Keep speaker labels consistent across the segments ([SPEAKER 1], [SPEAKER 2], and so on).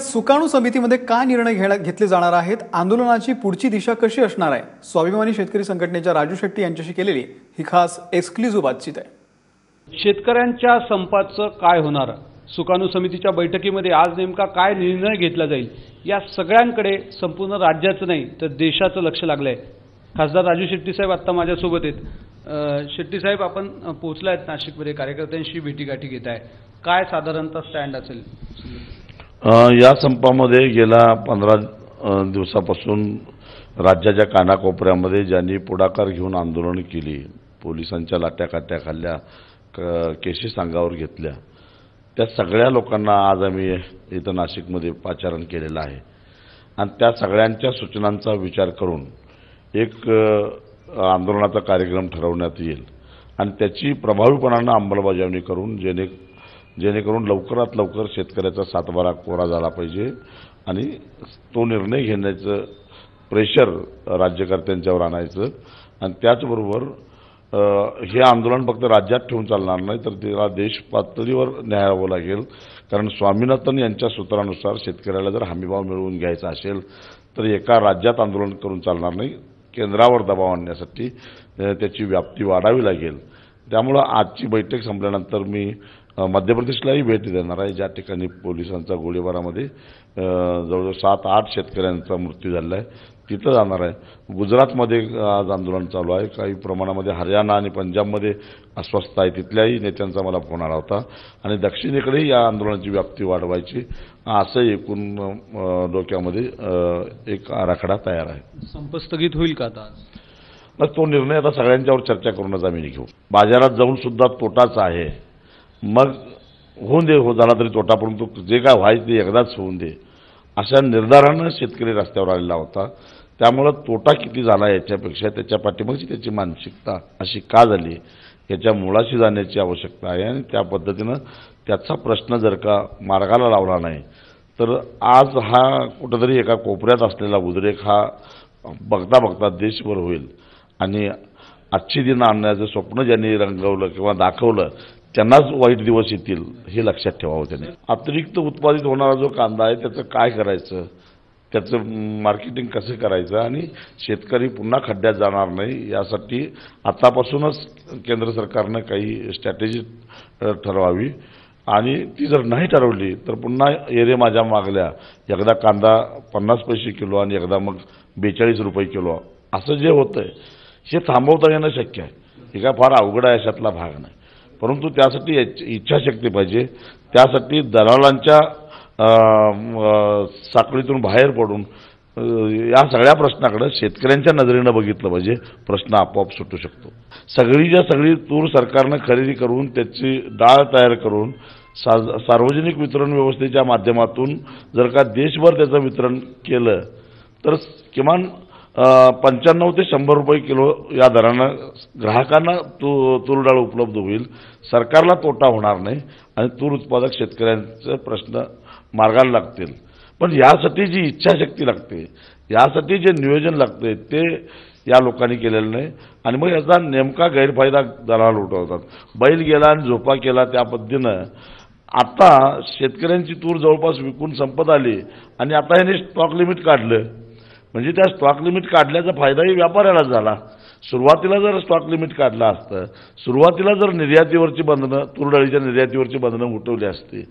[SPEAKER 1] सुकाणू समितीमध्ये काय निर्णय घेण्या- घेतले जाणार आहेत? आंदोलनाची पुढची दिशा कशी असणार आहे? स्वाभिमानी शेतकरी संघटनेच्या राजू शेट्टी यांच्याशी केलेली ही खास एक्सक्लुझिव्ह बातचीत आहे.
[SPEAKER 2] शेतकऱ्यांच्या संपाचं काय होणार? सुकाणू समितीच्या बैठकीमध्ये आज नेमका काय निर्णय घेतला जाईल? या सगळ्यांकडे संपूर्ण राज्याचं नाही तर देशाचं लक्ष लागलंय. खासदार राजू शेट्टी साहेब आत्ता माझ्यासोबत आहेत. शेट्टी साहेब आपण अं, पोहोचला आहेत नाशिकमध्ये कार्यकर्त्यांशी भेटीगाठी घेत आहे काय साधारणतः स्टँड असेल?
[SPEAKER 3] या संपामध्ये गेल्या पंधरा दिवसापासून राज्याच्या कानाकोपऱ्यामध्ये ज्यांनी पुढाकार घेऊन आंदोलन केली पोलिसांच्या लाट्या काट्या खाल्ल्या क- केसेस अंगावर घेतल्या. त्या सगळ्या लोकांना आज आम्ही इथं नाशिकमध्ये पाचारण केलेलं आहे. आणि त्या सगळ्यांच्या सूचनांचा विचार करून एक आंदोलनाचा कार्यक्रम ठरवण्यात येईल. आणि त्याची प्रभावीपणानं अंमलबजावणी करून जेणे जेणेकरून लवकरात लवकर शेतकऱ्याचा सातबारा कोरा झाला पाहिजे आणि तो निर्णय घेण्याचं प्रेशर राज्यकर्त्यांच्यावर आणायचं. आणि त्याचबरोबर हे आंदोलन फक्त राज्यात ठेवून चालणार नाही तर त्याला देश पातळीवर न्यायावं लागेल. कारण स्वामीनाथन यांच्या सूत्रानुसार शेतकऱ्याला जर हमीभाव मिळवून घ्यायचा असेल तर एका राज्यात आंदोलन करून चालणार नाही केंद्रावर दबाव आणण्यासाठी त्याची व्याप्ती वाढावी लागेल. त्यामुळं आजची बैठक संपल्यानंतर मी मध्य प्रदेशलाही भेट देणार आहे. ज्या ठिकाणी पोलिसांचा गोळीबारामध्ये जवळजवळ सात आठ शेतकऱ्यांचा मृत्यू झालेला आहे तिथं जाणार आहे. गुजरातमध्ये आज आंदोलन चालू आहे. काही प्रमाणामध्ये हरियाणा आणि पंजाबमध्ये अस्वस्थ आहे. तिथल्याही नेत्यांचा मला फोन आला होता. आणि दक्षिणेकडेही या आंदोलनाची व्याप्ती वाढवायची असं एकूण डोक्यामध्ये एक आराखडा तयार आहे.
[SPEAKER 2] संप स्थगित होईल का आता
[SPEAKER 3] तो निर्णय आता सगळ्यांच्यावर चर्चा करूनच आम्ही घेऊ. बाजारात जाऊन सुद्धा तोटाच आहे. मग होऊन दे हो झाला तरी तोटा परंतु जे काय व्हायचं ते एकदाच होऊन दे. अशा निर्धारानं शेतकरी रस्त्यावर आलेला होता. त्यामुळं तोटा किती झाला याच्यापेक्षा त्याच्या पाठीमागची त्याची मानसिकता अशी का झाली याच्या मुळाशी जाण्याची आवश्यकता आहे. आणि त्या पद्धतीनं त्याचा प्रश्न जर का मार्गाला लावला नाही तर आज हा कुठंतरी एका कोपऱ्यात असलेला उद्रेक हा बघता बघता देशभर होईल. आणि आजची दिनं आणण्याचं स्वप्न ज्यांनी रंगवलं किंवा दाखवलं त्यांनाच वाईट दिवस येतील हे लक्षात ठेवावं त्याने. अतिरिक्त उत्पादित होणारा जो कांदा आहे त्याचं काय करायचं? त्याचं मार्केटिंग कसं करायचं? आणि शेतकरी पुन्हा खड्ड्यात जाणार नाही यासाठी आतापासूनच केंद्र सरकारनं काही स्ट्रॅटेजी ठरवावी. आणि ती जर नाही ठरवली तर पुन्हा एरे माझ्या मागल्या. एकदा कांदा पन्नास पैसे किलो आणि एकदा मग बेचाळीस रुपये किलो. असं जे होतंय हे थांबवता येणं शक्य आहे. हे काय फार अवघड आहे अशातला भाग नाही. परंतु त्यासाठी इच्छाशक्ती पाहिजे. त्यासाठी दलालांच्या साखळीतून बाहेर पडून या सगळ्या प्रश्नाकडे शेतकऱ्यांच्या नजरेनं बघितलं पाहिजे. प्रश्न आपोआप सुटू शकतो. सगळीच्या सगळी तूर सरकारनं खरेदी करून त्याची डाळ तयार करून सा सार्वजनिक वितरण व्यवस्थेच्या माध्यमातून जर का देशभर त्याचं वितरण केलं तर किमान पंच्याण्णव ते शंभर रुपये किलो या दरानं ग्राहकांना तू तूर डाळ उपलब्ध होईल. सरकारला तोटा होणार नाही आणि तूर उत्पादक शेतकऱ्यांचे प्रश्न मार्गाला लागतील. पण यासाठी जी इच्छाशक्ती लागते यासाठी जे नियोजन लागते ते या लोकांनी केलेलं नाही. आणि मग याचा नेमका गैरफायदा दलाल उठवतात. बैल गेला आणि झोपा केला त्या पद्धतीनं. आता शेतकऱ्यांची तूर जवळपास विकून संपत आली आणि आता याने स्टॉक लिमिट काढलं. म्हणजे त्या स्टॉक लिमिट काढल्याचा फायदाही व्यापाऱ्याला झाला. सुरुवातीला जर स्टॉक लिमिट काढला असतं सुरुवातीला जर निर्यातीवरची बंधनं तुरडाळीच्या निर्यातीवरची बंधनं उठवली असती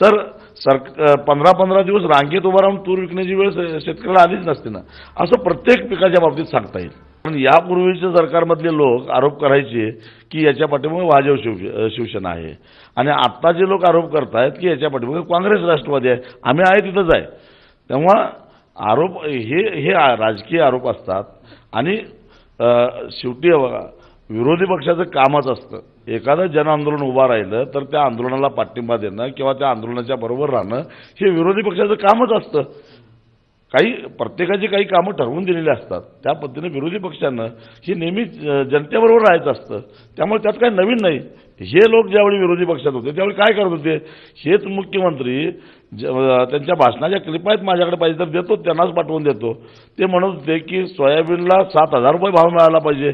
[SPEAKER 3] तर सरक पंधरा पंधरा दिवस रांगेत उभा राहून तूर विकण्याची वेळ शेतकऱ्याला आलीच नसते ना. असं प्रत्येक पिकाच्या बाबतीत सांगता येईल. पण यापूर्वीच्या सरकारमधले लोक आरोप करायचे की याच्या पाठीमागे भाजप शिव शिवसेना आहे. आणि आत्ता जे लोक आरोप करतायत की याच्या पाठीमागे काँग्रेस राष्ट्रवादी आहे. आम्ही आहे तिथंच आहे. तेव्हा आरोप हे हे राजकीय आरोप असतात आणि शेवटी बघा विरोधी पक्षाचं कामच असतं. एखादं जन आंदोलन उभं राहिलं तर त्या आंदोलनाला पाठिंबा देणं किंवा त्या आंदोलनाच्या बरोबर राहणं हे विरोधी पक्षाचं कामच असतं. काही प्रत्येकाची काही कामं ठरवून दिलेली असतात. त्या पद्धतीने विरोधी पक्षानं हे नेहमी जनतेबरोबर राहायचं असतं. त्यामुळे त्यात काही नवीन नाही. हे लोक ज्यावेळी विरोधी पक्षात होते त्यावेळी काय करत होते? हेच मुख्यमंत्री त्यांच्या भाषणाच्या क्लिप आहेत माझ्याकडे पाहिजे तर देतो त्यांनाच पाठवून देतो. ते म्हणत होते की सोयाबीनला सात हजार रुपये भाव मिळाला पाहिजे.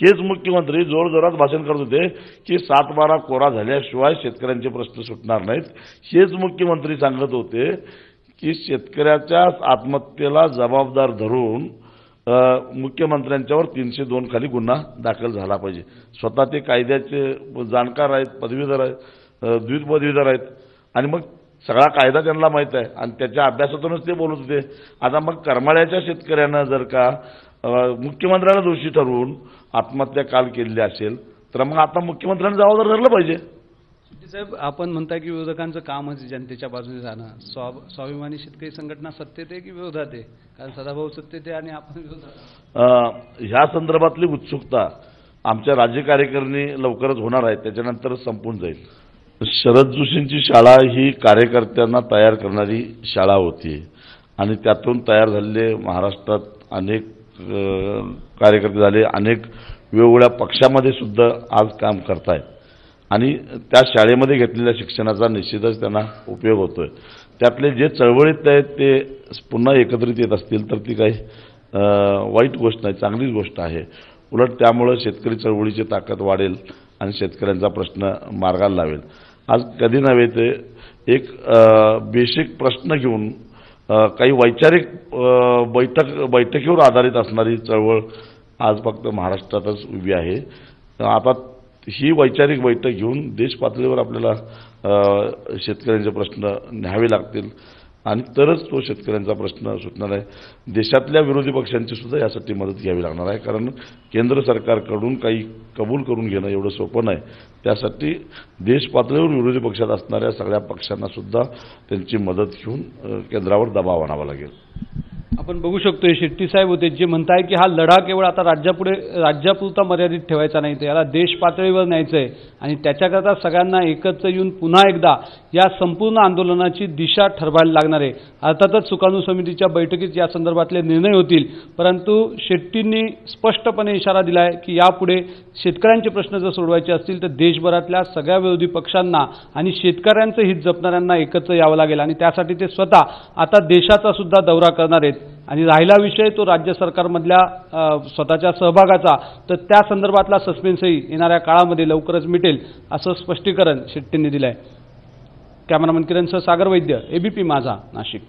[SPEAKER 3] हेच मुख्यमंत्री जोरजोरात भाषण करत होते की सात बारा कोरा झाल्याशिवाय शेतकऱ्यांचे प्रश्न सुटणार नाहीत. हेच मुख्यमंत्री सांगत होते की शेतकऱ्याच्या आत्महत्येला जबाबदार धरून मुख्यमंत्र्यांच्यावर तीनशे दोन खाली गुन्हा दाखल झाला पाहिजे. स्वतः ते कायद्याचे जाणकार आहेत पदवीधर आहेत द्वित पदवीधर आहेत. आणि मग सगळा कायदा त्यांना माहीत आहे. आणि त्याच्या अभ्यासातूनच ते बोलत होते. आता मग करमाळ्याच्या शेतकऱ्यानं जर का मुख्यमंत्र्याला दोषी ठरवून आत्महत्या काल केलेली असेल तर मग आता मुख्यमंत्र्यांनी जबाबदार धरलं पाहिजे.
[SPEAKER 2] साहेब आपण म्हणताय की विरोधकांचं कामच जनतेच्या बाजूने जाणं. स्वाभ स्वाभिमानी शेतकरी संघटना सत्तेत आहे की विरोधात आहे? कारण सदाभाऊ सत्तेत आहे आणि आपण विरोधात
[SPEAKER 3] ह्या संदर्भातली उत्सुकता आमच्या राज्य कार्यकारिणी लवकरच होणार आहे. त्याच्यानंतर संपून जाईल. शरद जोशींची शाळा ही कार्यकर्त्यांना तयार करणारी शाळा होती. आणि त्यातून तयार झालेले महाराष्ट्रात अनेक कार्यकर्ते झाले. अनेक वेगवेगळ्या पक्षामध्ये सुद्धा आज काम करतायत. आणि त्या शाळेमध्ये घेतलेल्या शिक्षणाचा निश्चितच त्यांना उपयोग होतोय. त्यातले जे चळवळीत आहेत ते पुन्हा एकत्रित येत असतील तर ती काही वाईट गोष्ट नाही चांगलीच गोष्ट आहे. उलट त्यामुळं शेतकरी चळवळीची ताकद वाढेल आणि शेतकऱ्यांचा प्रश्न मार्गाला लावेल. आज कधी नव्हे ते एक बेसिक प्रश्न घेऊन काही वैचारिक बैठक बैठकीवर आधारित असणारी चळवळ आज फक्त महाराष्ट्रातच उभी आहे. आता ही वैचारिक बैठक घेऊन देश पातळीवर आपल्याला शेतकऱ्यांचे प्रश्न न्यावे लागतील. आणि तरच तो शेतकऱ्यांचा प्रश्न सुटणार आहे. देशातल्या विरोधी पक्षांची सुद्धा यासाठी मदत घ्यावी लागणार आहे. कारण केंद्र सरकारकडून काही कबूल करून घेणं एवढं सोपं नाही. त्यासाठी देश पातळीवर विरोधी पक्षात असणाऱ्या सगळ्या पक्षांना सुद्धा त्यांची मदत घेऊन केंद्रावर दबाव आणावा लागेल.
[SPEAKER 2] आपण बघू शकतो शेट्टी साहेब होते जे म्हणताय की हा लढा केवळ आता राज्यापुढे राज्यापुरता मर्यादित ठेवायचा नाही तर याला देश पातळीवर न्यायचं आहे. आणि त्याच्याकरता सगळ्यांना एकत्र येऊन पुन्हा एकदा या संपूर्ण आंदोलनाची दिशा ठरवायला लागणार आहे. अर्थातच सुकाणू समितीच्या बैठकीत या संदर्भातले निर्णय होतील. परंतु शेट्टींनी स्पष्टपणे इशारा दिला आहे की यापुढे शेतकऱ्यांचे प्रश्न जर सोडवायचे असतील तर देशभरातल्या सगळ्या विरोधी पक्षांना आणि शेतकऱ्यांचं हित जपणाऱ्यांना एकत्र यावं लागेल. आणि त्यासाठी ते स्वतः आता देशाचा सुद्धा दौरा करणार आहेत. आणि राहिला विषय तो राज्य सरकारमधल्या स्वतःच्या सहभागाचा तर त्या संदर्भातला सस्पेन्सही येणाऱ्या काळामध्ये लवकरच मिटेल असं स्पष्टीकरण शेट्टींनी दिलं आहे कॅमेरामन किरणसह सागर वैद्य एबीपी माझा नाशिक.